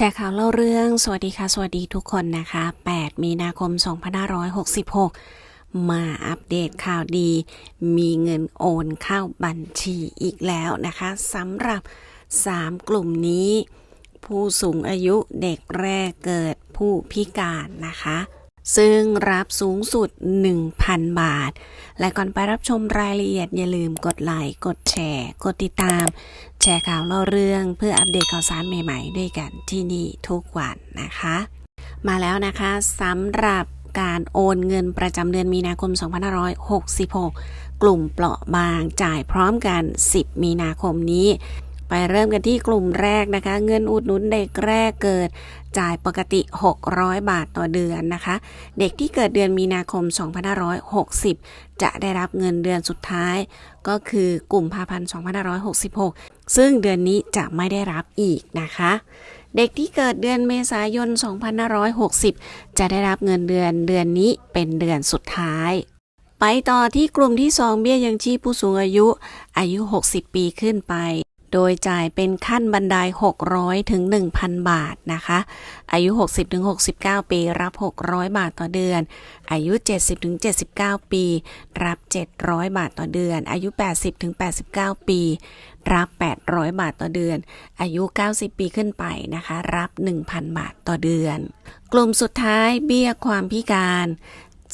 ชร์ข่าวเล่าเรื่อง สวัสดีค่ะ สวัสดีทุกคนนะคะ 8 มีนาคม 2566 มาอัปเดตข่าวดี มีเงินโอนเข้าบัญชีอีกแล้วนะคะสำหรับ 3 กลุ่มนี้ ผู้สูงอายุเด็กแรกเกิดผู้พิการนะคะ ซึ่งรับสูงสุด 1,000 บาท และก่อนไปรับชมรายละเอียดอย่าลืมกดไลค์กดแชร์ กดติดตาม แชร์ข่าวเล่าเรื่องเพื่ออัปเดตข่าวสารใหม่ๆ ด้วยกันที่นี่ทุกวันนะคะ มาแล้วนะคะสำหรับการโอนเงินประจำเดือนมีนาคม 2566 กลุ่มเปราะบางจ่ายพร้อมกัน 10 มีนาคมนี้ ไปเริ่มกันที่กลุ่มแรกนะคะ เงินอุดหนุนเด็กแรกเกิดจ่ายปกติ 600 บาทต่อเดือนนะคะ เด็กที่เกิดเดือนมีนาคม 2560 จะได้รับเงินเดือนสุดท้าย ก็คือกลุ่มภาพันธ์2566 ซึ่งเดือนนี้จะไม่ได้รับอีกนะคะเด็กที่เกิดเดือนเมษายน 2560 จะได้รับเงินเดือนเดือนนี้เป็นเดือนสุดท้าย ไปต่อที่กลุ่มที่ 2 เบี้ยยังชีพผู้สูงอายุ อายุ 60 ปีขึ้นไป โดยจ่ายเป็นขั้นบันได 600 ถึง 1,000 บาทนะคะ อายุ 60 ถึง 69 ปี รับ 600 บาทต่อเดือน อายุ 70 ถึง 79 ปี รับ 700 บาทต่อเดือน อายุ 80 ถึง 89 ปี รับ 800 บาทต่อเดือน อายุ 90 ปีขึ้นไปนะคะ รับ 1,000 บาทต่อเดือน กลุ่มสุดท้ายเบี้ยความพิการ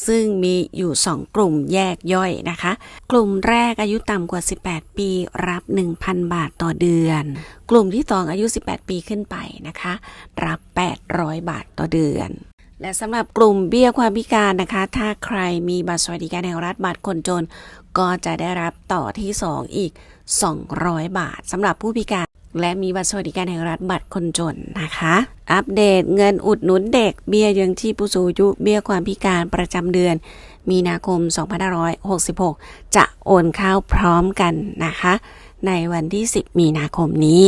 ซึ่งมีอยู่ 2 กลุ่มแยกย่อยนะคะ กลุ่มแรกอายุต่ำกว่า 18 ปีรับ 1,000 บาทต่อเดือน กลุ่มที่ 2 อายุ 18 ปีขึ้นไปนะคะ รับ 800 บาทต่อเดือนและสำหรับกลุ่มเบี้ยความพิการนะคะ ถ้าใครมีบัตรสวัสดิการแห่งรัฐบัตรคนจน ก็จะได้รับต่อที่ 2 อีก 200 บาทสำหรับผู้พิการ และมีบัตรสวัสดิการแห่งรัฐบัตรคนจนนะคะ อัปเดตเงินอุดหนุนเด็กเบี้ยยังที่ผู้สูงอายุเบี้ยความพิการประจำเดือน มีนาคม 2566 จะโอนเข้าพร้อมกันนะคะ ในวันที่ 10 มีนาคมนี้